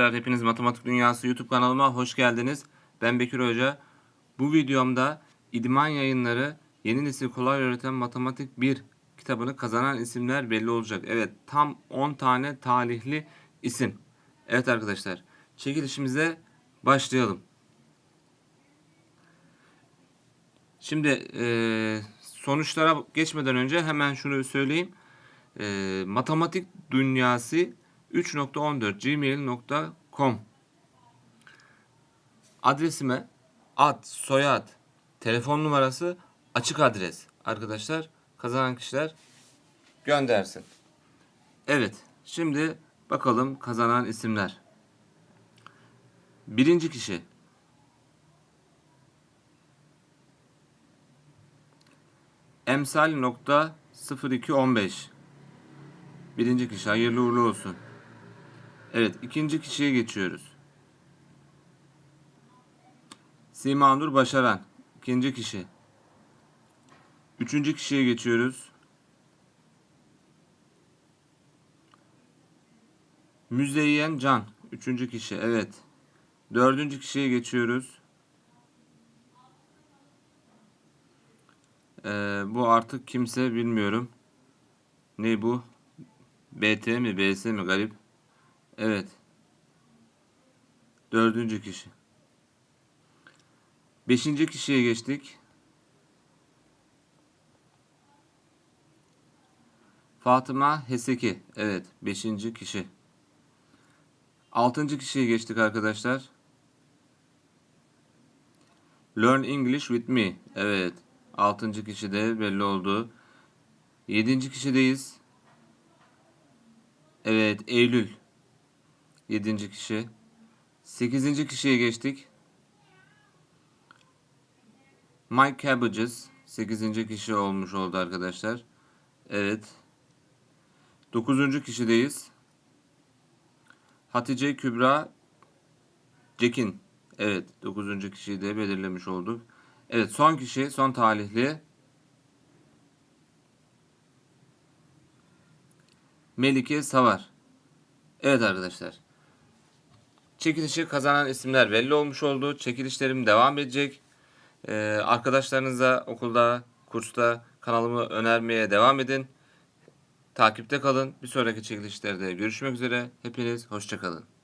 Hepiniz Matematik Dünyası YouTube kanalıma hoş geldiniz. Ben Bekir Hoca. Bu videomda İdman Yayınları Yeni Nesil Kolay Öğreten Matematik 1 kitabını kazanan isimler belli olacak. Evet tam 10 tane talihli isim. Evet arkadaşlar çekilişimize başlayalım. Şimdi eee, sonuçlara geçmeden önce hemen şunu söyleyeyim. Eee, matematik dünyası 3.14 gmail.com adresime ad, soyad, telefon numarası, açık adres arkadaşlar kazanan kişiler göndersin. Evet şimdi bakalım kazanan isimler. Birinci kişi Emsal nokta 0215 Birinci kişi hayırlı uğurlu olsun. Evet ikinci kişiye geçiyoruz. Simanur Başaran. ikinci kişi. Üçüncü kişiye geçiyoruz. Müzeyyen Can. Üçüncü kişi. Evet. Dördüncü kişiye geçiyoruz. Ee, bu artık kimse bilmiyorum. Ne bu? BT mi BS mi garip. Evet. Dördüncü kişi. Beşinci kişiye geçtik. Fatıma Heseki. Evet. Beşinci kişi. Altıncı kişiye geçtik arkadaşlar. Learn English with me. Evet. Altıncı kişi de belli oldu. Yedinci kişideyiz. Evet. Eylül. Yedinci kişi. Sekizinci kişiye geçtik. Mike Cabbages. Sekizinci kişi olmuş oldu arkadaşlar. Evet. Dokuzuncu kişideyiz. Hatice Kübra Cekin. Evet. Dokuzuncu kişiyi de belirlemiş olduk. Evet. Son kişi. Son talihli. Melike Savar. Evet arkadaşlar. Çekilişi kazanan isimler belli olmuş oldu. Çekilişlerim devam edecek. Ee, arkadaşlarınıza okulda, kursta kanalımı önermeye devam edin. Takipte kalın. Bir sonraki çekilişlerde görüşmek üzere. Hepiniz hoşçakalın.